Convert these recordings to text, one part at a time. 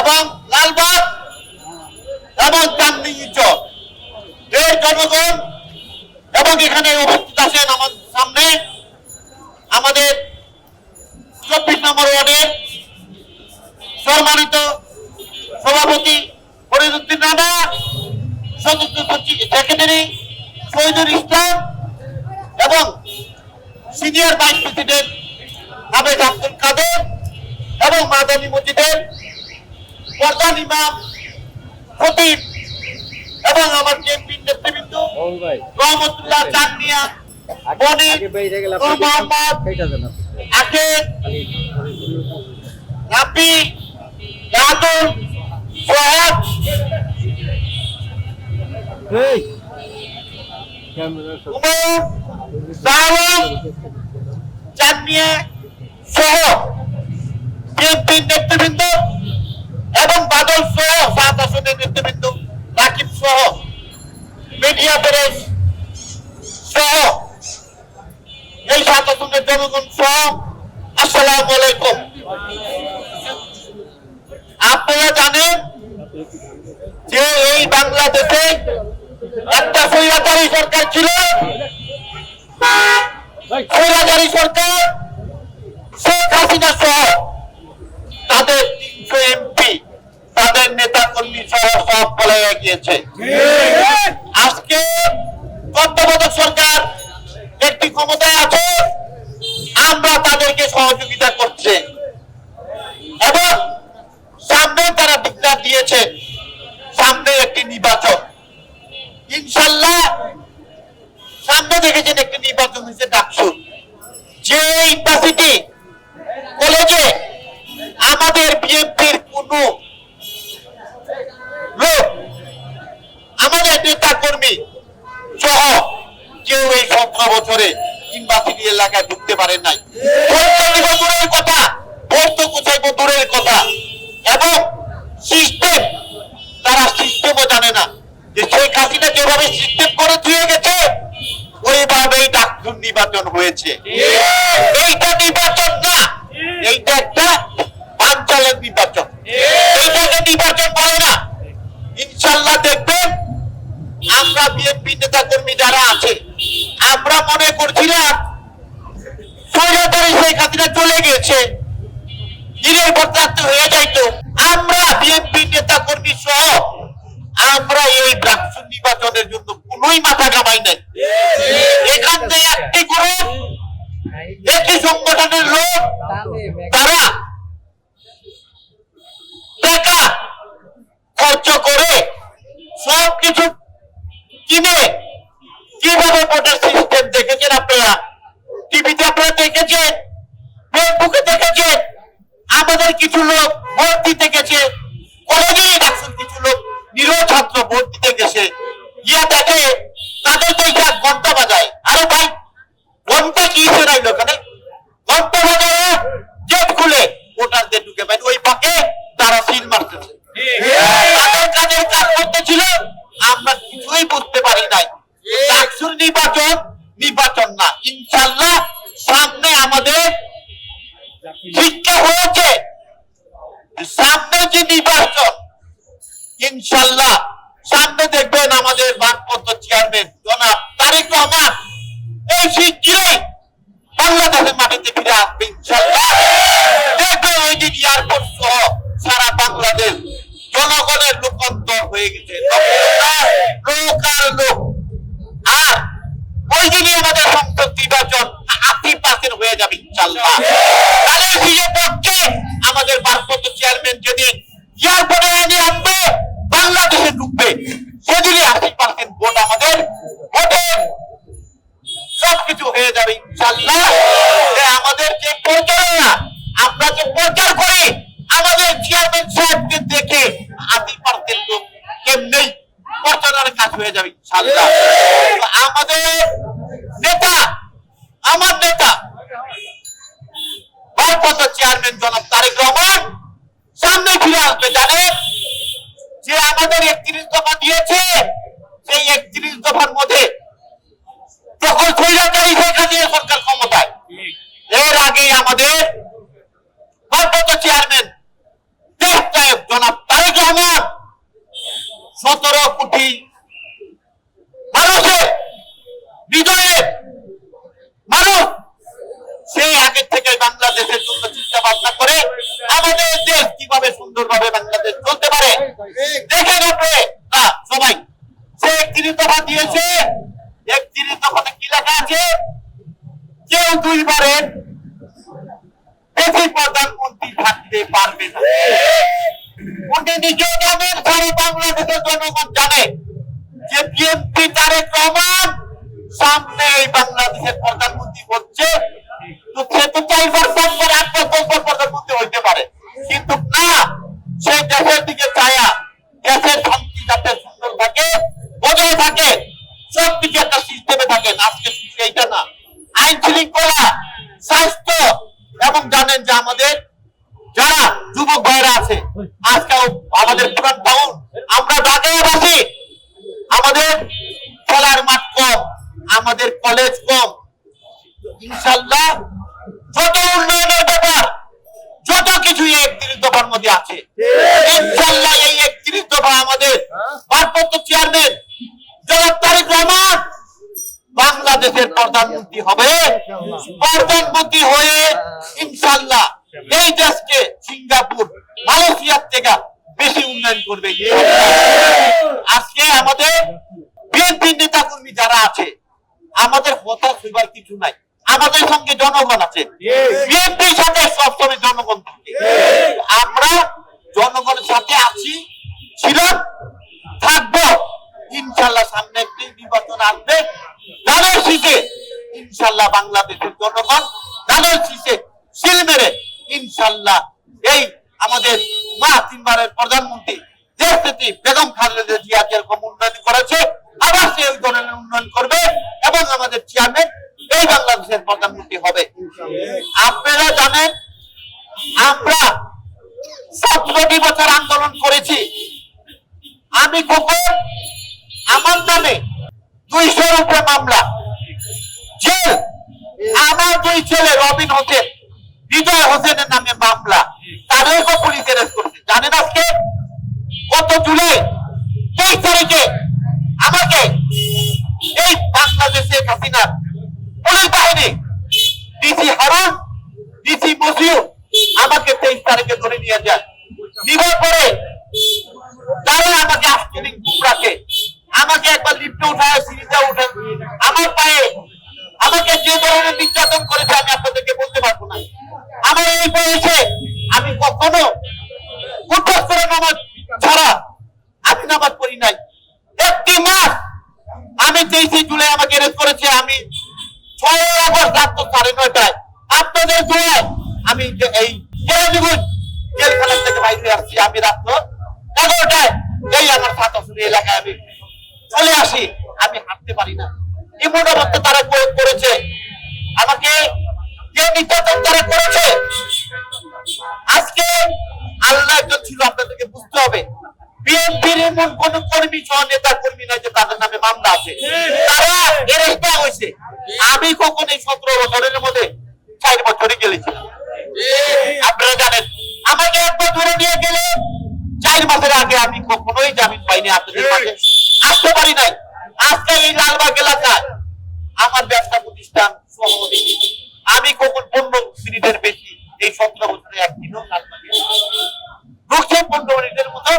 এবং লালবাগ এবং চান্দিনী চক। এর জনগণ এবং এখানে উপস্থিত আছেন আমাদের সামনে আমাদের চব্বিশ নম্বর ওয়ার্ডের সম্মানিত সভাপতি ফরিদুদ্দিন রানা, সদস্য সেক্রেটারি শহীদুল ইসলাম এবং senior vice president Abed Abdul Kader এবং মাদানী মসজিদের প্রধান ইমাম খতিব এবং আমার বিএনপির নেতৃবৃন্দ রহমতুল্লাহ সহ বিএনপির নেতৃবৃন্দ বাদল সহ সাত আসনের নেতৃবৃন্দ রাকিব সহ মিডিয়া প্রেস সহ এই সাত আসনের জনগণ সহ আসসালাম আলাইকুম আপনারা জানেন যে এই বাংলাদেশে এই সতেরো বছরে ইউনিভার্সিটি এলাকায় ঢুকতে পারেন নাই। দূরের কথা কোথায় দূরের কথা? এবং সিস্টেম তারা সিস্টেমও জানে না যে শেখ হাসিনা যেভাবে সিস্টেম করে দিয়ে গেছে, ওইভাবেই ডাক্তার নির্বাচন হয়েছে। এইটা নির্বাচন না, এইটা একটা বাঞ্চালের নির্বাচন। এইটাকে নির্বাচন বলে না। ইনশাল্লাহ দেখবেন, আমরা বিএনপি নেতা কর্মী যারা আছে আমরা মনে করছিলাম স্বৈরাচারী শেখ চলে গেছে। হয়ে যাইতো। আমরা বিএনপি নেতা কর্মী সহ আমরা এই নির্বাচনের জন্য কোনোই মাথা কামাই নাই। এখান থেকে একটি গ্রুপ একটি সংগঠনের লোক, তারা টাকা খরচ করে সব চেয়ারম্যান জনাব তারেক রহমান, সামনে ফিরে আসবে জানেন যে আমাদের একত্রিশ দফা দিয়েছে, সেই একত্রিশ দফার মধ্যে যখন স্বৈরাচারী শেখ হাসিনা সরকার ক্ষমতায়। এর আগে আমাদের ভারপ্রাপ্ত চেয়ারম্যান জনাব তারেক রহমান, সতেরো কোটি মানুষের হৃদয়ে মানুষ, সেই আগের থেকে বাংলাদেশের ভাবনা করে আমাদের দেশ কীভাবে সুন্দরভাবে বাংলাদেশ চলতে পারে? দেখে রাখবে। না, সবাই সে একত্রিশ দিয়েছে কি লেখা আছে? কেউ দুইবারের প্রধানমন্ত্রী থাকতে পারবে না। জনগণ জানে যে বিএনপি তারেক রহমান আছে। আজকাল আমাদের পুরান টাউন আমরা ঢাকায় বাসি আমাদের খেলার মাঠ কম আমাদের কলেজ কম ইনশাল্লাহ যত উন্নয়নের ব্যাপার যত কিছু এই একত্রিশ দফার মধ্যে আছে ইনশাল্লাহ এই একত্রিশ দফা আমাদের ভারপ্রাপ্ত চেয়ারম্যান জনাব তারেক রহমান বাংলাদেশের প্রধানমন্ত্রী হবে প্রধানমন্ত্রী হয়ে ইনশাল্লাহ এই দেশকে সিঙ্গাপুর মালয়েশিয়ার থেকে বেশি উন্নয়ন করবে। আজকে আমাদের বিএনপি নেতা কর্মী যারা আছে, আমাদের হতাশ হইবার কিছু নাই। আমাদের সঙ্গে জনগণ আছে। বিএনপির সাথে সবসময় জনগণ থাকে। আমরা জনগণের সাথে আছি, ছিলাম, থাকব। ইনশাল্লাহ সামনে একটি নির্বাচন আসবে। দানের শীতে ইনশাল্লাহ বাংলাদেশের জনগণ দানের শীতে শিল মেরে ইনশাল্লাহ এই আমাদের মা তিনবারের প্রধানমন্ত্রী নেত্রী বেগম খালেদা জিয়া যেরকম উন্নয়ন করেছে, আবার সে ওই ধরনের উন্নয়ন করবে এবং আমাদের চেয়ারম্যান এই বাংলাদেশের প্রধানমন্ত্রী হবে। আপনারা জানেন, আমরা সতেরোটি বছর আন্দোলন করেছি। আমি কখন আমার নামে দুইশোর উপরে মামলা। জেল আমার দুই ছেলে রবিন হোসেন হৃদয় হোসেনের নামে মামলা। তাদেরকেও পুলিশ অ্যারেস্ট করেছে। জানেন আজকে? জুলাই তেইশ তারিখে আমাকে এই বাংলাদেশে হাসিনার পুলিশ বাহিনী ডিসি হারুন, ডিসি মসিউ আমাকে তেইশ তারিখে ধরে নিয়ে যায়। নিবার পরে তারা আমাকে খুব রাখে আমাকে একবার লিফটে উঠায়, সিঁড়িতে উঠে আমার পায়ে আমাকে যে ধরনের নির্যাতন করেছে আমি আপনাদেরকে বলতে পারব না। আমার এই বয়সে আমি কখনো উঠোস করে নামাজ ছাড়া আমি নামাজ পড়ি নাই। একটি মাস আমি তেইশে জুলাই আমাকে রেস্ট করেছে, আমি ছয় সাড়ে নয়টায়। আপনাদের আমি এই কেরানীগঞ্জ জেলখানা থেকে বাইরে আসছি, আমি রাত্র এগারোটায় এই আমার সাত এলাকায় আমি চলে আসি, আমি হাঁটতে পারি না। এমন অবস্থা আমি কখন এই সতেরো বছরের মধ্যে চার বছরই গেলেছিলাম আপনারা জানেন, আমাকে একবার ধরে নিয়ে গেলে চার মাসের আগে আমি কখনোই জামিন পাইনি, আপনাদের আসতে পারি নাই। আজকে এই লালবাগ এলাকায় আমার ব্যবসা প্রতিষ্ঠান আমি কখন পনেরো মিনিটের বেশি এই সতেরো বছরে একদিনও লালবাগে ঢুকছে পনেরো মতো।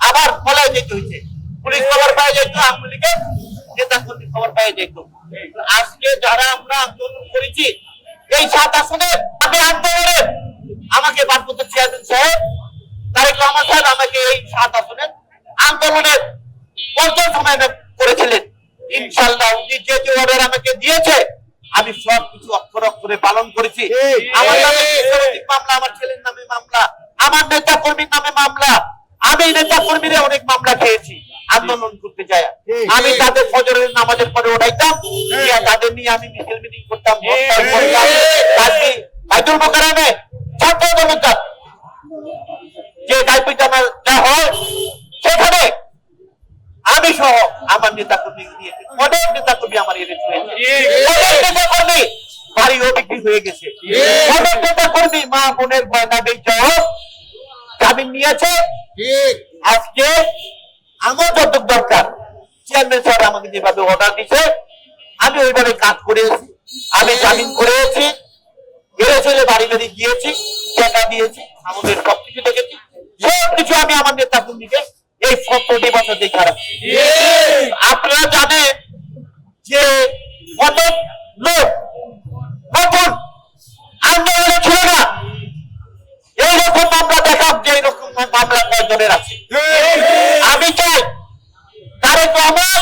আবার পলায় যেতে হয়েছে পুলিশ খবর পাওয়া যেত আওয়ামী লীগের নেতা যেত আজকে যারা আমরা আন্দোলন করেছি এই সাত আসনে আমি আন্দোলনের আমাকে চেয়ারম্যান সাহেব তারেক রহমান সাহেব আমাকে এই সাত আসনের আন্দোলনের সময় করেছিলেন। ইনশাল্লাহ উনি যে যে অর্ডার আমাকে দিয়েছে আমি সব কিছু অক্ষর অক্ষরে পালন করেছি। আমার নামে মামলা আমার ছেলের নামে মামলা আমার নেতা কর্মীর নামে মামলা আমি নেতা কর্মীরা অনেক মামলা খেয়েছি। আন্দোলন করতে যায়। আমি তাদের ফজরের নামাজের পরে ওঠাইতাম তাদের নিয়ে আমি মিছিল মিটিং করতাম বাইতুল মোকাররমে ছাত্র জনতা যে দায়িত্ব আমার যা হয় সেখানে আমি সহ আমার নেতা কর্মী অনেক নেতা কর্মী আমার হয়েছে অনেক নেতা কর্মী বাড়িও বিক্রি হয়ে গেছে। অনেক নেতা কর্মী মা বোনের গয়না বেচে জামিন নিয়েছে ঠিক। আজকে আমার যত দরকার চেয়ারম্যান স্যার আমাকে যেভাবে অর্ডার দিছে আমি ওইভাবে কাজ করেছি। আমি জামিন করেছি বেড়ে ছেলে বাড়ি বাড়ি গিয়েছি টাকা দিয়েছি আমাদের সবকিছু দেখেছি। সব কিছু আমি আমার নেতা কর্মীকে এই সত্তরটি বছর দেখা রাখছি আপনারা জানেন যে অনেক লোক নতুন আন্দোলনে ছিল না এইরকম মামলা দেখাম যে এইরকম মামলা কয়েকজনের আছে আমি চাই তারেক রহমান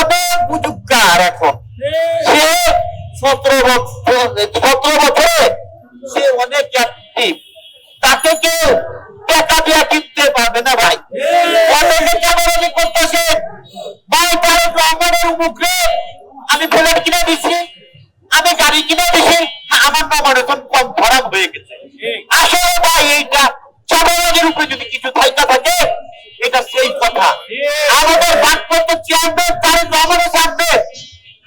অনেক বুজুর্গার এখন সে সতেরো বছর সতেরো বছরে সে অনেক অ্যাক্টিভ কেউ টাকা দিয়ে কিনতে পারবে না ভাই? অনেকে ক্যামেরাজি করতেছে ভাই তারেক রহমানের মুখে আমি ফ্ল্যাট কিনে দিছি আমি গাড়ি কিনে দিছি আমার নাম এখন কম খারাপ হয়ে গেছে। আসলে ভাই এইটা চাঁদাবাজের উপরে যদি কিছু থাইকা থাকে এটা সেই কথা। আমাদের ভাগপত্র চেয়ারম্যান তারেক রহমানের সামনে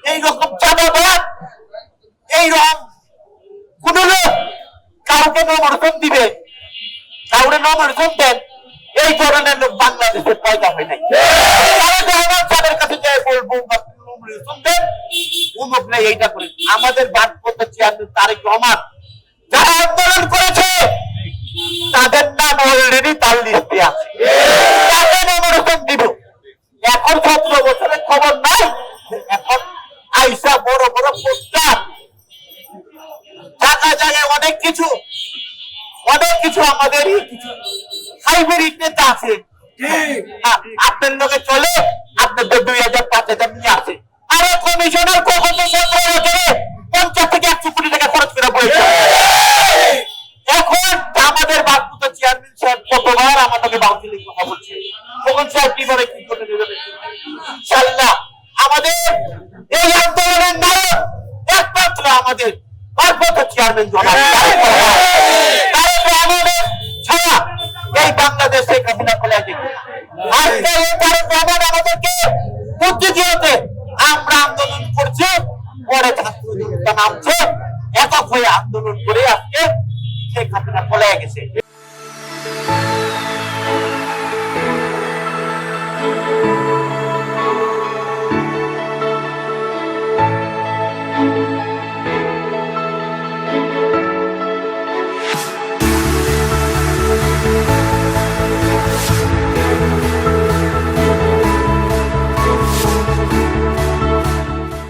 এইরকম চাঁদাবাদ এইরকম কোন লোক কাউকে নমর্থন দিবে। কাউরে নমর্থন দেন এই ধরনের লোক বাংলাদেশে পয়দা হয় নাই। কাছে বলব এইটা করে। আমাদের চেয়ারম্যান তারেক রহমান। যারা আন্দোলন করেছে তাদের নাম অলরেডি তার লিস্টে আছে। দিব। এখন সতেরো বছরের খবর নাই। কিছু আমাদের কিছু হাইব্রিড নেতা আছে। হ্যাঁ, আপনার লোকে চলে আপনার তো দুই হাজার পাঁচ হাজার নিয়ে আসে আরে কমিশনার কখন সতেরো বছরে পঞ্চাশ থেকে একশো কোটি টাকা খরচ করে বলেছে। এখন আমাদের বাগপুত চেয়ারম্যান সাহেব কতবার আমাদেরকে বাউন্সিলিং কথা বলছে। তখন স্যার কি করে কি করে দেবে ইনশাল্লাহ আমাদের এই আন্দোলনের নায়ক একমাত্র আমাদের বাগপুত চেয়ারম্যান জনাব বাংলাদেশ শেখ হাসিনা ফেলাই দিত আজকে এই তারেক রহমান আমাদেরকে বুদ্ধিজীবীতে আমরা আন্দোলন করছি, পরে ছাত্র নামছে। একক হয়ে আন্দোলন করে আজকে সেই হাসিনা ফেলাই গেছে।